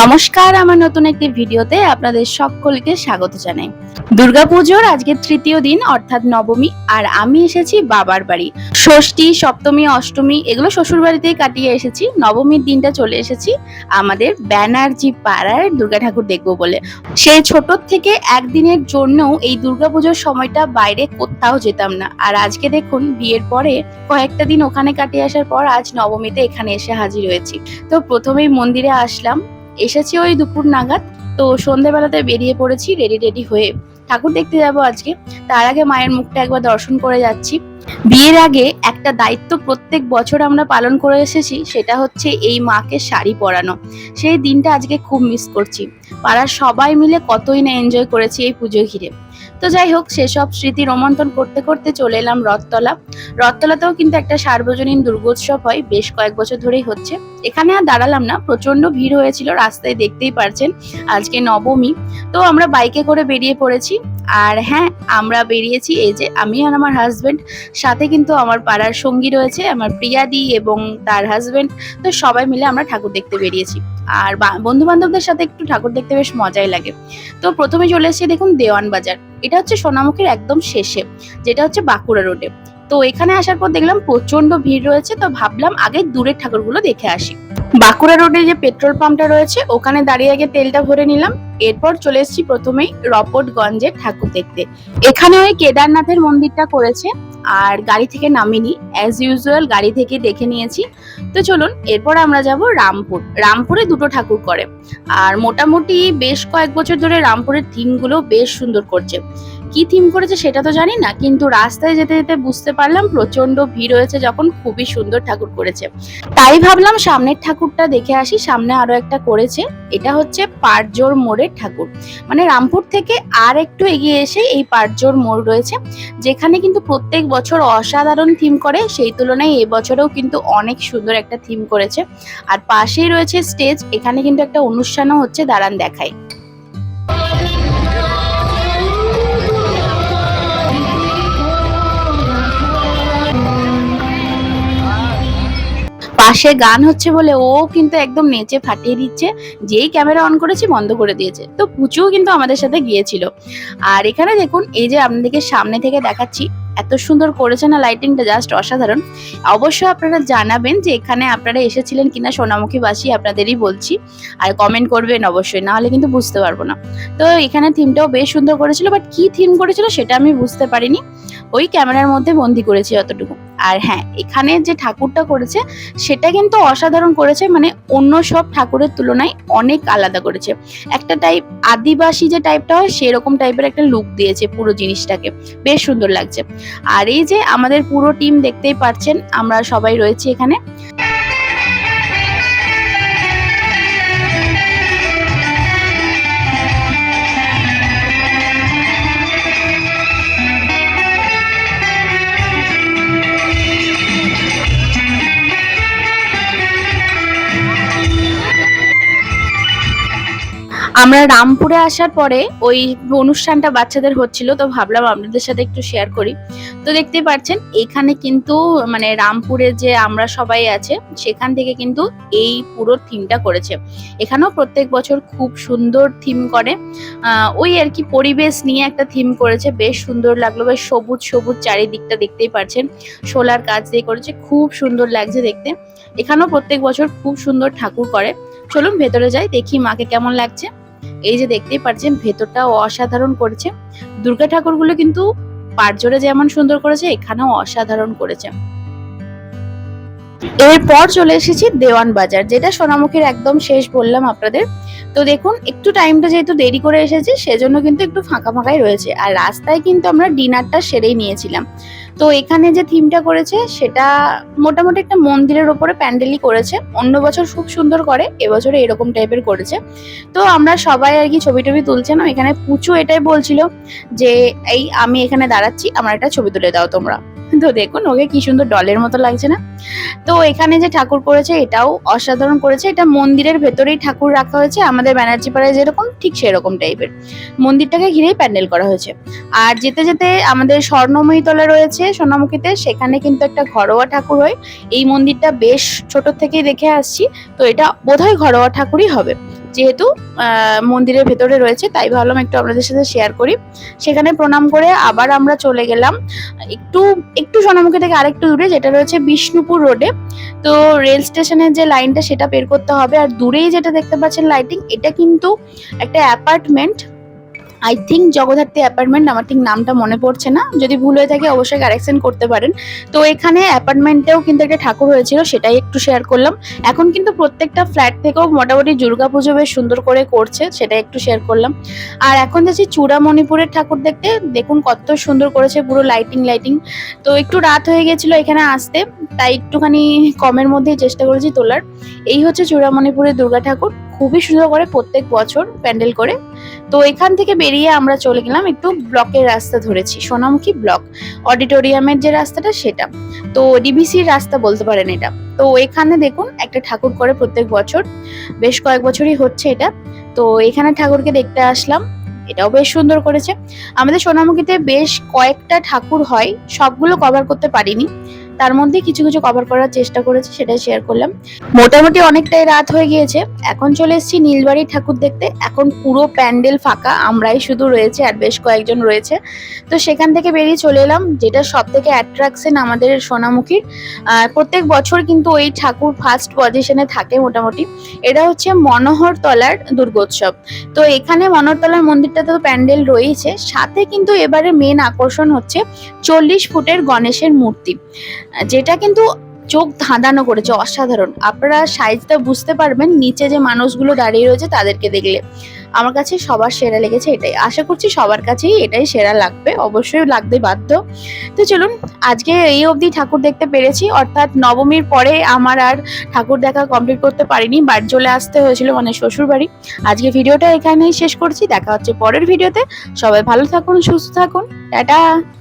নমস্কার আমার নতুন একটি ভিডিওতে আপনাদের সকলকে স্বাগত জানাই। দুর্গাপুজোর আজকে তৃতীয় দিন, অর্থাৎ নবমী, আর আমি এসেছি বাবার বাড়ি। ষষ্ঠী, সপ্তমী, অষ্টমী, এগুলো শ্বশুর বাড়িতেই কাটিয়ে এসেছি। নবমীর দিনটা চলে এসেছি আমাদের ব্যানার্জি পাড়ার দুর্গা ঠাকুর দেখব বলে। সেই ছোট থেকে একদিনের জন্যও এই দুর্গাপুজোর সময়টা বাইরে কোথাও যেতাম না। আর আজকে দেখুন, বিয়ের পরে কয়েকটা দিন ওখানে কাটিয়ে আসার পর আজ নবমীতে এখানে এসে হাজির হয়েছি। তো প্রথমেই মন্দিরে আসলাম। এসেছি ওই দুপুর নাগাদ। তো সন্ধেবেলাতে বেরিয়ে পড়েছি রেডি রেডি হয়ে। ঠাকুর দেখতে যাব আজকে। তার আগে মায়ের মুখটা একবার দর্শন করে যাচ্ছি। বিয়ের আগে একটা দায়িত্ব প্রত্যেক বছর আমরা পালন করে এসেছি, সেটা হচ্ছে এই মাকে শাড়ি পরানো। সেই দিনটা আজকে খুব মিস করছি। পাড়ার সবাই মিলে কতই না এনজয় করেছি এই পুজো ঘিরে। তো যাই হোক, সেসব স্মৃতি রোমন্থন করতে করতে চলে এলাম রথতলা। রথতলাতেও কিন্তু একটা সার্বজনীন দুর্গোৎসব হয়, বেশ কয়েক বছর ধরেই হচ্ছে। এখানে আর দাঁড়ালাম না প্রচণ্ড ভিড় হয়েছিল, রাস্তায় দেখতেই পারছেন আজকে নবমী। তো আমরা বাইকে করে বেরিয়ে পড়েছি, আর হ্যাঁ আমরা বেরিয়েছি এই যে আমি আর আমার হাজবেন্ড সাথে কিন্তু আমার পাড়ার সঙ্গী রয়েছে, আমার প্রিয়াদি এবং তার হাজবেন্ড তো সবাই মিলে আমরা ঠাকুর দেখতে বেরিয়েছি। আর বন্ধু বান্ধবদের সাথে একটু ঠাকুর দেখতে বেশ মজাই লাগে। তো প্রথমে চলে এসেছি দেখুন দেওয়ান বাজার। এটা হচ্ছে সোনামুখীর একদম শেষে, যেটা হচ্ছে বাঁকুড়া রোডে। তো এখানে আসার পর দেখলাম প্রচণ্ড ভিড় রয়েছে, তো ভাবলাম আগে দূরের ঠাকুরগুলো দেখে আসি। বাঁকুড়া রোডে যে পেট্রোল পাম্পটা রয়েছে, ওখানে দাঁড়িয়ে আগে তেলটা ভরে নিলাম। এরপর চলে এসেছি প্রথমেই রপটগঞ্জের ঠাকুর দেখতে। এখানে ওই কেদারনাথের মন্দিরটা করেছে আর গাড়ি থেকে নামিনি। অ্যাজ ইউজুয়াল গাড়ি থেকে দেখে নিয়েছি। তো চলুন, এরপর আমরা যাব রামপুর। রামপুরে দুটো ঠাকুর করে। আর মোটামুটি বেশ কয়েক বছর ধরে রামপুরের থিমগুলো বেশ সুন্দর করছে। কি থিম করেছে সেটা তো জানি না, কিন্তু রাস্তায় যেতে যেতে বুঝতে পারলাম প্রচণ্ড ভিড় হয়েছে যখন খুবই সুন্দর ঠাকুর করেছে। তাই ভাবলাম সামনের ঠাকুরটা দেখে আসি, সামনে আরও একটা করেছে, এটা হচ্ছে পাটজোর মোড়ের ঠাকুর। মানে রামপুর থেকে আর একটু এগিয়ে এসে এই পাটজোর মোড় রয়েছে, যেখানে কিন্তু প্রত্যেক বছর অসাধারণ থিম করে, সেই তুলনায় এবছরেও কিন্তু অনেক সুন্দর একটা থিম করেছে। আর পাশেই রয়েছে স্টেজ এখানে কিন্তু একটা অনুষ্ঠানও হচ্ছে দাঁড়ান দেখায়। পাশে গান হচ্ছে বলে ও কিন্তু একদম নেচে ফাটিয়ে দিচ্ছে, যেই ক্যামেরা অন করেছি বন্ধ করে দিয়েছে। তো পুচুও কিন্তু আমাদের সাথে গিয়েছিল। আর এখানে দেখুন, এই যে আপনাদেরকে সামনে থেকে দেখাচ্ছি, এত সুন্দর করেছে না লাইটিংটা জাস্ট অসাধারণ। অবশ্যই আপনারা জানাবেন যে এখানে আপনারা এসেছিলেন কিনা সোনামুখীবাসী আপনাদেরই বলছি। আর কমেন্ট করবেন অবশ্যই না হলে কিন্তু বুঝতে পারব না। তো এখানে থিমটাও বেশ সুন্দর করেছিল বাট কি থিম করেছিল সেটা আমি বুঝতে পারিনি। ওই ক্যামেরার মধ্যে বন্দি করেছি অতটুকু। আর হ্যাঁ এখানে যে ঠাকুরটা করেছে, সেটা কিন্তু অসাধারণ করেছে মানে অন্য সব ঠাকুরের তুলনায় অনেক আলাদা করেছে। একটা টাইপ আদিবাসী যে টাইপটা হয়, সেরকম টাইপের একটা লুক দিয়েছে পুরো জিনিসটাকে। বেশ সুন্দর লাগছে। আর এই যে আমাদের পুরো টিম দেখতেই পাচ্ছেন, আমরা সবাই রয়েছি এখানে। আমরা রামপুরে আসার পরে ওই অনুষ্ঠানটা বাচ্চাদের হচ্ছিল, তো ভাবলাম আপনাদের সাথে একটু শেয়ার করি। তো দেখতেই পাচ্ছেন এখানে কিন্তু মানে রামপুরে যে আমরা সবাই আছে, সেখান থেকে কিন্তু এই পুরো থিমটা করেছে। এখানেও প্রত্যেক বছর খুব সুন্দর থিম করে। ওই আর কি পরিবেশ নিয়ে একটা থিম করেছে, বেশ সুন্দর লাগল, বেশ সবুজ সবুজ চারিদিকটা দেখতেই পাচ্ছেন সোলার কাজ দিয়ে করেছে, খুব সুন্দর লাগছে দেখতে। এখানেও প্রত্যেক বছর খুব সুন্দর ঠাকুর করে। চলুন ভেতরে যাই, দেখি মাকে কেমন লাগছে। এই যে দেখতেই পারছেন, ভেতরটাও অসাধারণ করেছে। দুর্গা ঠাকুরগুলো কিন্তু পারজোরে যেমন সুন্দর করেছে, এখানেও অসাধারণ করেছে। এরপর চলে এসেছি দেওয়ান বাজার, যেটা সোনামুখীর একদম শেষ বললাম আপনাদের। তো দেখুন, একটু টাইমটা যেহেতু দেরি করে এসেছি, সেজন্য কিন্তু একটু ফাঁকা ফাঁকাই রয়েছে। আর রাস্তায় কিন্তু আমরা ডিনারটা সেরেই নিয়েছিলাম। তো এখানে যে থিমটা করেছে, সেটা মোটামুটি একটা মন্দিরের ওপরে প্যান্ডেলই করেছে। অন্য বছর খুব সুন্দর করে, এবছরে এরকম টাইপের করেছে। তো আমরা সবাই আর কি ছবি টবি তুলছিলাম এখানে পুচু এটাই বলছিল যে, এই, আমি এখানে দাঁড়াচ্ছি, আমার একটা ছবি তুলে দাও তোমরা। তো দেখুন, ওকে কি সুন্দর ডলের মতো লাগছে না? তো এখানে যে ঠাকুর করেছে এটাও অসাধারণ করেছে এটা মন্দিরের ভেতরেই ঠাকুর রাখা হয়েছে। আমাদের ব্যানার্জি পাড়ায় যেরকম, ঠিক সেরকম টাইপের। মন্দিরটাকে ঘিরেই প্যান্ডেল করা হয়েছে। আর যেতে যেতে আমাদের স্বর্ণময়ী তলা রয়েছে সোনামুখীতে সেখানে কিন্তু একটা ঘরোয়া ঠাকুর হয়। এই মন্দিরটা বেশ ছোট থেকেই দেখে আসছি। তো এটা বোধহয় ঘরোয়া ঠাকুরই হবে। যেহেতু মন্দিরের ভেতরে রয়েছে, তাই ভাবলাম একটু আপনাদের সাথে শেয়ার করি। সেখানে প্রণাম করে আবার আমরা চলে গেলাম একটু একটু সোনামুখী থেকে আরেকটু দূরে, যেটা রয়েছে বিষ্ণুপুর রোডে তো রেল স্টেশনের যে লাইনটা সেটা বের করতে হবে। আর দূরেই যেটা দেখতে পাচ্ছেন লাইটিং এটা কিন্তু একটা apartment I think Jagaddhatri apartment আমার ঠিক নামটা মনে পড়ছে না। যদি ভুল হয়ে থাকে অবশ্যই কারেকশন করতে পারেন। তো এখানে অ্যাপার্টমেন্টেও কিন্তু একটা ঠাকুর হয়েছিল, সেটাই একটু শেয়ার করলাম। এখন কিন্তু প্রত্যেকটা ফ্ল্যাট থেকেও মোটামুটি দুর্গাপুজো বেশ সুন্দর করে করছে সেটা একটু শেয়ার করলাম। আর এখন যাচ্ছি চূড়ামণিপুরের ঠাকুর দেখতে, দেখুন কত সুন্দর করেছে পুরো লাইটিং লাইটিং তো একটু রাত হয়ে গেছিল এখানে আসতে, তাই একটুখানি কমের মধ্যেই চেষ্টা করেছি তোলার। এই হচ্ছে চূড়ামণিপুরের দুর্গা ঠাকুর। খুবই সুন্দর করে প্রত্যেক বছর প্যান্ডেল করে। তো এখান থেকে বেরিয়ে আমরা চলে গেলাম একটু ব্লকের রাস্তা ধরেছি, সোনামুখী ব্লক। অডিটোরিয়ামের যে রাস্তাটা সেটা। তো ডিবিসির রাস্তা বলতে পারেন এটা। তো এখানে দেখুন একটা ঠাকুর করে প্রত্যেক বছর। বেশ কয়েক বছরই হচ্ছে এটা। তো এখানে ঠাকুরকে দেখতে আসলাম। এটাও বেশ সুন্দর করেছে। আমাদের সোনামুখীতে বেশ কয়েকটা ঠাকুর হয়। সবগুলো কভার করতে পারিনি। তার মধ্যে কিছু কিছু কভার করার চেষ্টা করেছি, সেটাই শেয়ার করলাম। মোটামুটি অনেকটাই রাত হয়ে গিয়েছে। এখন চলে এসেছি নীলবাড়ির ঠাকুর দেখতে। এখন পুরো প্যান্ডেল ফাঁকা, আমরাই শুধু রয়েছে আর বেশ কয়েকজন রয়েছে। তো সেখান থেকে বেরিয়ে চলে এলাম, যেটা সব থেকে অ্যাট্রাকশন আমাদের সোনামুখীর। প্রত্যেক বছর কিন্তু ওই ঠাকুর ফার্স্ট পজিশনে থাকে মোটামুটি। এটা হচ্ছে মনোহর তলার দুর্গোৎসব। তো এখানে মনোহরতলার মন্দিরটাতে তো প্যান্ডেল রয়েছে সাথে কিন্তু এবারে মেন আকর্ষণ হচ্ছে চল্লিশ ফুটের গণেশের মূর্তি। যেটা কিন্তু চোখ ধাঁধানো করেছে, অসাধারণ। আপনারা সাইজটা বুঝতে পারবেন, নিচে যে মানুষগুলো দাঁড়িয়ে রয়েছে তাদেরকে দেখলে। আমার কাছে সবার সেরা লেগেছে এটাই। আশা করছি সবার কাছেই এটাই সেরা লাগবে। অবশ্যই লাগতে বাধ্য। তো চলুন, আজকে এই অবধি ঠাকুর দেখতে পেরেছি। অর্থাৎ নবমীর পরে আমার আর ঠাকুর দেখা কমপ্লিট করতে পারিনি, বাড়ি চলে আসতে হয়েছিল মানে শ্বশুর বাড়ি আজকে ভিডিওটা এখানেই শেষ করছি। দেখা হচ্ছে পরের ভিডিওতে। সবাই ভালো থাকুন, সুস্থ থাকুন। টাটা!